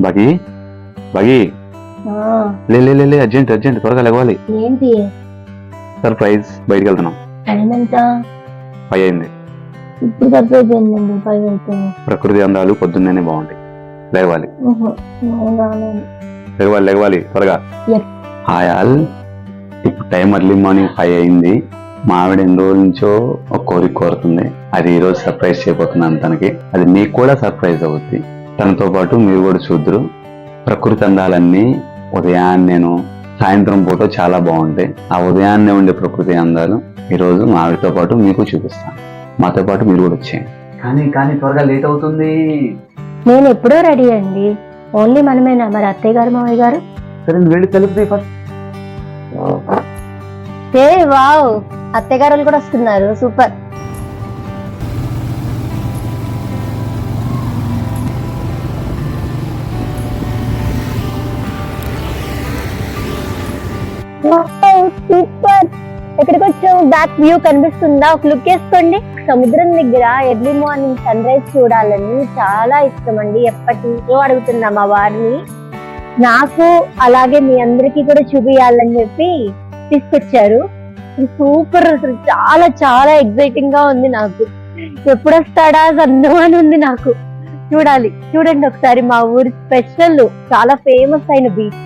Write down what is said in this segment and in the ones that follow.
బగి బగి. ఆ, లే లే లే, అర్జెంట్ అర్జెంట్ త్వరగా లేవాలి. ఏంటి? సర్ప్రైజ్ బయటికి వెళ్తున్నాం. టైం ఎంత? పై అయింది. ఇప్పుడు సర్ప్రైజ్ ఏంటండి? పై అయితే ప్రకృతి అందాలు పొద్దున్నే బాగుంటాయి లేవాలి. లేవాలి లేవాలి త్వరగా. Hi all. ఇప్పుడు టైం అర్లీ మార్నింగ్ ఫైవ్ అయింది. మా ఆవిడ ఎన్ని రోజుల నుంచో ఒక కోరిక కోరుతుంది. అది ఈ రోజు సర్ప్రైజ్ చేయబోతున్నాను తనకి. అది మీకు కూడా సర్ప్రైజ్ అవుద్ది. తనతో పాటు మీరు కూడా చూద్దరు. ప్రకృతి అందాలన్నీ ఉదయాన్నే నేను సాయంత్రం పూట చాలా బాగుంటాయి. ఆ ఉదయాన్నే ఉండే ప్రకృతి అందాలు ఈ రోజు మా ఆవిడతో పాటు మీకు చూపిస్తాను. మాతో పాటు మీరు కూడా వచ్చేయండి. కానీ కానీ త్వరగా లేట్ అవుతుంది. నేను ఎప్పుడో రెడీ అండి. ఓన్లీ మనమేనా? మరి అత్తయ్య గారు మామయ్య గారు? సరే వెళ్ళి తలుపుది ఫస్ట్. ఏ వావ్! అత్తయ్య గారు కూడా వస్తున్నారు. సూపర్. సూపర్ ఎక్కడికి వచ్చాము బ్యాక్ వ్యూ కనిపిస్తుందా? ఒక లుక్ వేసుకోండి. సముద్రం దగ్గర ఎర్లీ మార్నింగ్ సన్ రైజ్ చూడాలని చాలా ఇష్టం అండి ఎప్పటి నుంచో అడుగుతున్నా మా వారిని. నాకు అలాగే మీ అందరికీ కూడా చూపియాలని చెప్పి తీసుకొచ్చారు. సూపర్ అసలు చాలా చాలా ఎగ్జైటింగ్గా ఉంది నాకు. ఎప్పుడు వస్తాడా సందం అని ఉంది నాకు. చూడాలి. చూడండి ఒకసారి మా ఊరి స్పెషల్ చాలా ఫేమస్ అయిన బీచ్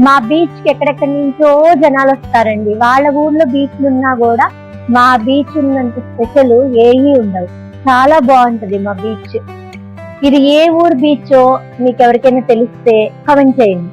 మా బీచ్కి ఎక్కడెక్కడి నుంచో జనాలు వస్తారండి. వాళ్ళ ఊర్లో బీచ్లు ఉన్నా కూడా మా బీచ్ ఉన్నంత స్పెషల్ ఏమీ ఉండవు. చాలా బాగుంటది మా బీచ్ ఇది ఏ ఊరు బీచో మీకు ఎవరికైనా తెలిస్తే కమెంట్ చేయండి.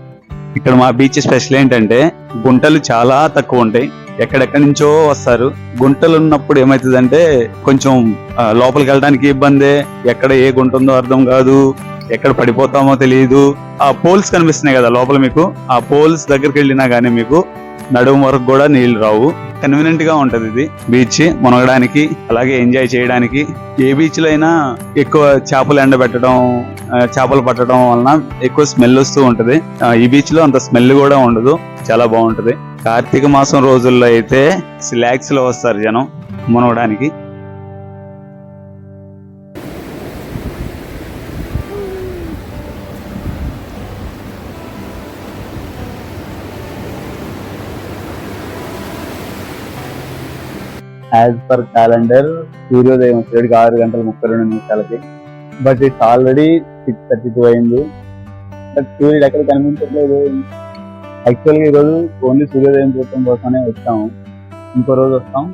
ఇక్కడ మా బీచ్ స్పెషల్ ఏంటంటే గుంటలు చాలా తక్కువ ఉంటాయి. ఎక్కడెక్కడి నుంచో వస్తారు. గుంటలు ఉన్నప్పుడు ఏమవుతుందంటే కొంచెం లోపలికి వెళ్ళడానికి ఇబ్బందే. ఎక్కడ ఏ గుంట ఉందో అర్థం కాదు. ఎక్కడ పడిపోతామో తెలియదు ఆ పోల్స్ కనిపిస్తున్నాయి కదా లోపల మీకు. ఆ పోల్స్ దగ్గరికి వెళ్ళినా గానీ మీకు నడుము వరకు కూడా నీళ్ళు రావు. కన్వీనియంట్గా ఉంటది ఇది. బీచ్ మునగడానికి అలాగే ఎంజాయ్ చేయడానికి. ఏ బీచ్లో అయినా ఎక్కువ చేపలు ఎండబెట్టడం చేపలు పట్టడం వలన ఎక్కువ స్మెల్ వస్తూ ఉంటది. ఆ, ఈ బీచ్లో అంత స్మెల్ కూడా ఉండదు. చాలా బాగుంటది. కార్తీక మాసం రోజుల్లో అయితే స్లాక్స్లో వస్తారు జనం మునగడానికి. యాజ్ పర్ క్యాలెండర్ సూర్యోదయం వచ్చేటికి ఆరు గంటల ముప్పై రెండు నిమిషాలకి. But it's already six thirty two అయింది. బట్ సూర్యుడు ఎక్కడ కనిపించట్లేదు. యాక్చువల్గా ఈరోజు ఓన్లీ సూర్యోదయం చూడటం కోసమే వచ్చాము. ఇంకో రోజు వస్తాం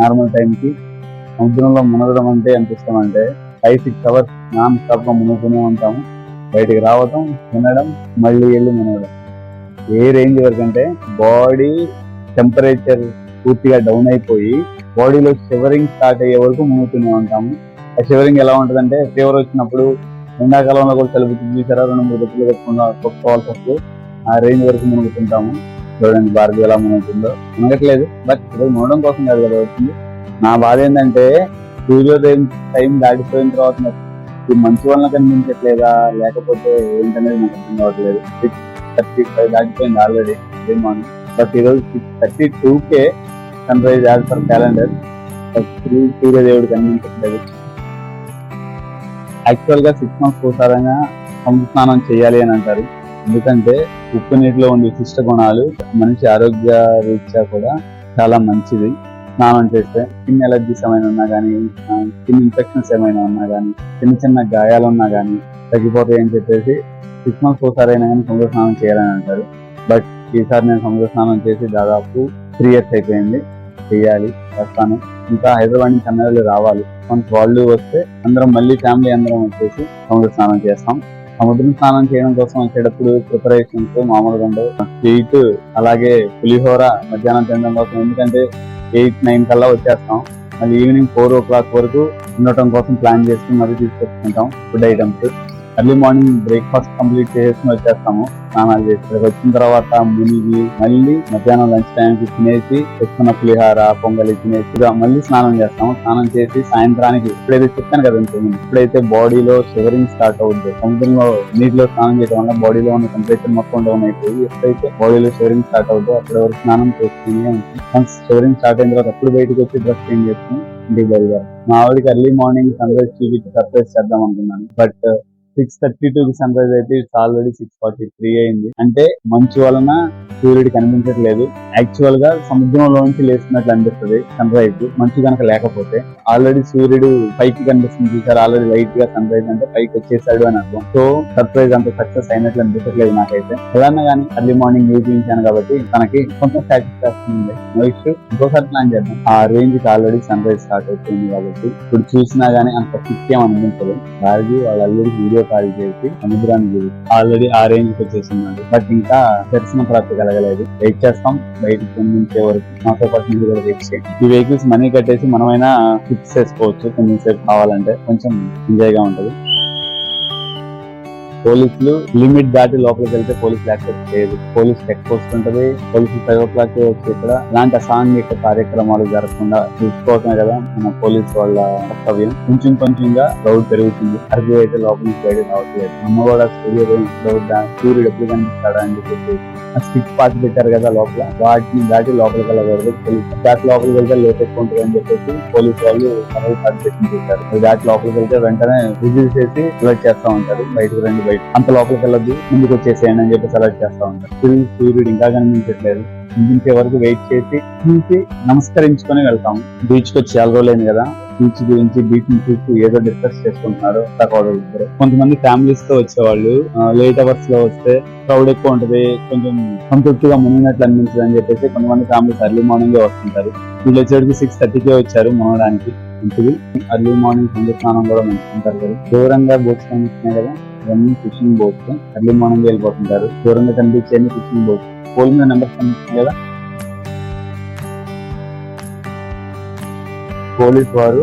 నార్మల్ టైంకి సముద్రంలో మునగడం అంటే ఎంత ఇష్టం అంటే ఫైవ్ సిక్స్ అవర్స్ నాన్ స్టాప్గా మునుగుతూనే ఉంటాము. బయటికి రావటం తినడం మళ్ళీ వెళ్ళి మునగడం. ఏ రేంజ్ వరకు అంటే బాడీ టెంపరేచర్ పూర్తిగా డౌన్ అయిపోయి బాడీలో షివరింగ్ స్టార్ట్ అయ్యే వరకు మునుగుతూనే ఉంటాము. ఆ షివరింగ్ ఎలా ఉంటుందంటే ఫీవర్ వచ్చినప్పుడు ఎండాకాలంలో కూడా చలిపి చూసారా రెండు మూడు గట్టులు కట్టుకున్నా కొట్టుకోవాల్సి వస్తుంది. ఆ రేంజ్ వరకు మునుగుతుంటాము. చూడండి భారతి ఎలా మునుగుతుందో. మునగట్లేదు బట్ ఈరోజు మునగడం కోసం కాదు కదా వచ్చింది. నా బాధ ఏంటంటే సూర్యోదయం టైం దాటిపోయిన తర్వాత ఈ మంచి వలన కనిపించట్లేదా? లేకపోతే ఏంటనేది నాకు అర్థం కావట్లేదు. సిక్స్ థర్టీ ఫైవ్ దాటిపోయింది ఆల్రెడీ మార్నింగ్ బట్ ఈరోజు సిక్స్ థర్టీ టూకే sunrise as per calendar సూర్యదేవుడు కనిపించట్లేదు యాక్చువల్గా సిక్స్ మంత్స్ ఒకసారైనా సముద్ర స్నానం చేయాలి అని అంటారు. ఎందుకంటే ఉప్పు నీటిలో ఉండే విశిష్ట గుణాలు మనిషి ఆరోగ్య రీత్యా కూడా చాలా మంచిది. స్నానం చేస్తే స్కిన్ ఎలర్జీస్ ఏమైనా ఉన్నా కానీ స్కిన్ ఇన్ఫెక్షన్స్ ఏమైనా ఉన్నా కానీ చిన్న చిన్న గాయాలు ఉన్నా కానీ తగ్గిపోతాయి అని చెప్పేసి సిక్స్ మంత్స్ ఒకసారి అయినా కానీ సముద్ర స్నానం చేయాలని అంటారు. బట్ ఈసారి నేను సముద్ర స్నానం చేసి దాదాపు త్రీ ఇయర్స్ అయిపోయింది. చేయాలి చేస్తాను. ఇంకా హైదరాబాద్ నుంచి అన్నవాళ్ళు రావాలి. కొంత వాళ్ళు వస్తే అందరం మళ్ళీ ఫ్యామిలీ అందరం వచ్చేసి సముద్ర స్నానం చేస్తాం. సముద్రం స్నానం చేయడం కోసం వచ్చేటప్పుడు ప్రిపరేషన్స్ మామూలుగా ఉండవు. స్వీట్ అలాగే పులిహోర మధ్యాహ్నం తినడం కోసం ఎందుకంటే ఎయిట్ నైన్ కల్లా వచ్చేస్తాం. మళ్ళీ ఈవినింగ్ ఫోర్ ఓ క్లాక్ వరకు ఉండటం కోసం ప్లాన్ చేసుకుని మరీ తీసుకొచ్చుకుంటాం. Food items early morning breakfast complete చేసుకుని వచ్చేస్తాము. స్నానాలు చేసి ఇక్కడికి వచ్చిన తర్వాత మునిగి మళ్ళీ మధ్యాహ్నం లంచ్ టైంకి తినేసి తెచ్చుకున్న పులిహార పొంగలి తినేసి మళ్ళీ స్నానం చేస్తాము. స్నానం చేసి సాయంత్రానికి ఇప్పుడైతే చెప్పాను కదా ఇంతకుముందు ఇప్పుడైతే బాడీలో షివరింగ్ స్టార్ట్ అవుతుంది సముద్రంలో నీటిలో స్నానం చేయడం వల్ల బాడీలో ఉన్న టెంపరేచర్ మొత్తం డౌన్ అయిపోయి ఎప్పుడైతే బాడీలో షివరింగ్ స్టార్ట్ అవుతుందో అక్కడ వరకు స్నానం చేస్తూనే ఉంటుంది షివరింగ్ స్టార్ట్ అయిన తర్వాత అప్పుడు బయటకు వచ్చి డ్రెస్ చేంజ్ చేసుకుని ఇంటికి బయలుదేరు మా ఆవిడకి ఎర్లీ మార్నింగ్ సన్ రైజ్ చూపించి సర్ప్రైజ్ చేద్దాం అనుకున్నాను. బట్ సిక్స్ థర్టీ టూ కి సన్ రైజ్ అయితే it's already six forty three అయింది. అంటే మంచు వలన సూర్యుడు కనిపించట్లేదు. యాక్చువల్గా సముద్రంలోంచి లేస్తున్నట్లు అనిపిస్తుంది సన్ రైజ్ మంచు కనుక లేకపోతే ఆల్రెడీ సూర్యుడు పైకి కనిపిస్తుంది చూసారు? ఆల్రెడీ లైట్గా సన్ రైజ్ అంటే పైకి వచ్చేసాడు అని అర్థం. సో సర్ప్రైజ్ అంత సక్సెస్ అయినట్లు అనిపించట్లేదు నాకైతే. ఎలాన్నా కానీ అర్లీ మార్నింగ్ చూపించాను కాబట్టి తనకి కొంత సాటిస్ఫాక్షన్ ఉంది. నో ఇష్యూ ఇంకోసారి ప్లాన్ చేద్దాం. ఆ రేంజ్కి ఆల్రెడీ సన్ రైజ్ స్టార్ట్ అవుతుంది కాబట్టి ఇప్పుడు చూసినా గానీ అంత పిక్ ఏం అనిపించదు. భారతి వాళ్ళ అల్లుడికి వీడియో కాల్ చేసి సముద్రాన్ని ఆల్రెడీ ఆ రేంజ్ వచ్చేస్తున్నాడు. బట్ ఇంకా దర్శన ప్రాప్తి కలగలేదు. వెయిట్ చేస్తాం. బయట పొందించే వరకు మాతో పాటు మీరు కూడా వెయిట్ చేయండి. ఈ వెహికల్స్ మనీ కట్టేసి మనమైనా ఫిక్స్ చేసుకోవచ్చు. కొంచెం సేపు కావాలంటే కొంచెం ఎంజాయ్గా ఉంటది. పోలీసులు లిమిట్ దాటి లోపలికి వెళ్తే పోలీస్ యాక్సెప్ట్ చేయదు పోలీస్ చెక్ పోస్ట్ ఉంటది పోలీసులు ఫైవ్ ఓ క్లాక్ వచ్చి ఇక్కడ ఇలాంటి అసాంఘిక కార్యక్రమాలు జరగకుండా చూసుకోవటమే కదా మన పోలీస్ వాళ్ళ కర్తవ్యం. కొంచెం కొంచెంగా క్రౌడ్ పెరుగుతుంది. అర్జీ అయితే లోపల నుంచి బయట రావట్లేదు. అమ్మ కూడా సూర్యోదయం సూర్యుడు ఎప్పుడు కనిపిస్తాడా అని చెప్పేసి స్టిక్ పాస్ పెట్టారు కదా లోపల. వాటిని దాటి లోపలికి వెళ్ళకూడదు. పోలీసు దాటి లోపలికి వెళ్తే లేట్ ఎక్కువ ఉంటుంది అని చెప్పేసి పోలీస్ వాళ్ళు సర్వే పార్టీ పెట్టి దాటి లోపలికి వెళ్తే వెంటనే విజిల్ చేసి అలర్ట్ చేస్తా ఉంటారు. బయటకు రండి బయట అంత లోపలికి వెళ్ళొద్దు ముందుకు వచ్చేసేయండి అని చెప్పేసి అలర్ట్ చేస్తా ఉంటారు. సూర్యుడు సూర్యుడు ఇంకా కనిపించట్లేదు. ఇంకే వరకు వెయిట్ చేసి చూసి నమస్కరించుకొని వెళ్తాం. బీచ్కి వచ్చి చాలా రోజులైంది కదా. బీచ్ గురించి బీచ్ని చూసి ఏదో డిస్కస్ చేసుకుంటున్నారు ఇద్దరు. కొంతమంది ఫ్యామిలీస్తో వచ్చేవాళ్ళు. లేట్ అవర్స్లో వస్తే క్రౌడ్ ఎక్కువ ఉంటది కొంచెం సంతృప్తిగా మునిగినట్లు అనిపించదు అని చెప్పేసి కొంతమంది ఫ్యామిలీస్ ఎర్లీ మార్నింగ్ వస్తుంటారు. వీళ్ళు వచ్చేటికి సిక్స్ థర్టీకే వచ్చారు మునగడానికి మంచిది అర్లీ మార్నింగ్ సంధ్య స్నానం కూడా మంచుకుంటారు కదా. దూరంగా బోట్స్ కనిపిస్తున్నాయి కదా ఇవన్నీ ఫిషింగ్ బోట్స్ అర్లీ మార్నింగ్ వెళ్ళిపోతుంటారు. దూరంగా కనిపించేది ఫిషింగ్ బోట్స్ పోల్ మీద నెంబర్స్ కనిపిస్తున్నాయి కదా. పోలీస్ వారు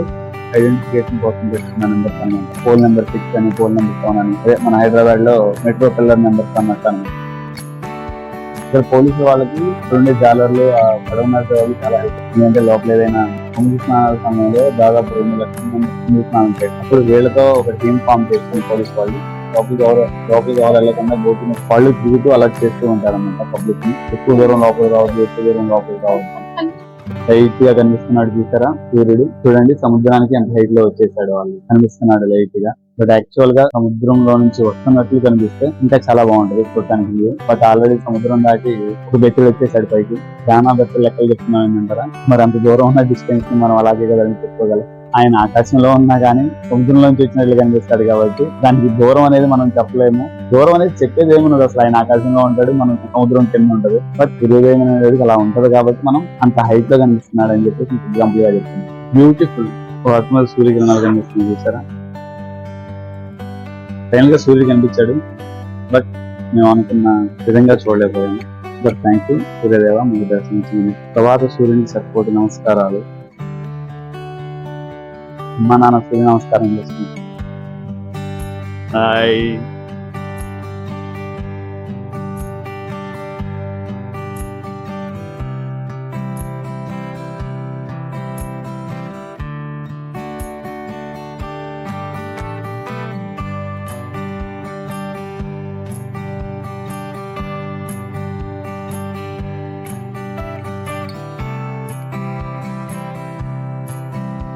ఐడెంటిఫికేషన్ కోసం చేస్తున్న నెంబర్స్ అన్నమాట పోల్ నెంబర్ సిక్స్ అని పోల్ నెంబర్ సెవెన్ అని. అదే మన హైదరాబాద్లో మెట్రో పిల్లర్ నెంబర్స్ అన్నట్టు అన్నమాట ఇక్కడ పోలీసు వాళ్ళకి రెండు జాలర్లు పడవ పడవన్నర వాళ్ళు చాలా హెల్ప్ ఎందుకంటే లోపల ఏదైనా సముద్ర స్నానాల సమయంలో దాదాపు రెండు లక్షల మంది కుంభ స్నానం చేస్తారు అప్పుడు వీళ్ళతో ఒక టీం ఫామ్ చేసుకుని పోలీస్ వాళ్ళు లోపలికి ఎవరు లోపలికి ఎవరు వెళ్ళకుండా బోట్ వాళ్ళు తిరుగుతూ అలా చేస్తూ ఉంటారు అనమాట పబ్లిక్ని. ఎక్కువ దూరం లోపలికి రావద్దు ఎక్కువ దూరం లోపలికి రావద్దు. లైట్గా కనిపిస్తున్నాడు చూసారా? సూర్యుడు. చూడండి సముద్రానికి ఎంత హైట్లో వచ్చేసాడు వాళ్ళు. కనిపిస్తున్నాడు లైట్గా బట్ యాక్చువల్గా సముద్రంలో నుంచి వస్తున్నట్లు కనిపిస్తే ఇంకా చాలా బాగుంటది చూడటానికి బట్ ఆల్రెడీ సముద్రం దాటి ఒక బెత్తులు వచ్చేసాడు పైకి. చాలా బెట్టలు లెక్కలు చెప్తున్నాం ఏంటంటారా మరి అంత దూరం ఉన్న డిస్టెన్స్ని మనం అలాగే కదా అని చెప్పుకోగలం. ఆయన ఆకాశంలో ఉన్నా కానీ సముద్రంలోంచి వచ్చినట్లు కనిపిస్తాడు కాబట్టి దానికి దూరం అనేది మనం చెప్పలేము. దూరం అనేది చెప్పేది ఏమున్నది అసలు. ఆయన ఆకాశంలో ఉంటాడు మనం సముద్రం కింద ఉంటది. బట్ సూర్యోదయం అనేది అలా ఉంటది కాబట్టి మనం అంత హైట్లో కనిపిస్తున్నాడు అని చెప్పేసి ఎగ్జాంపుల్గా చెప్తున్నాం బ్యూటిఫుల్ సూర్యకిరణాలు కనిపిస్తుంది చూసారా? ఫైనల్గా సూర్యుడు కనిపించాడు బట్ మేము అనుకున్న విధంగా చూడలేకపోయాము బట్ థ్యాంక్ యూ సూర్యదేవ మీకు దర్శించింది తర్వాత సూర్యునికి సరిపోటి నమస్కారాలు. అమ్మా నాన్న సూర్య నమస్కారం చేస్తుంది హాయ్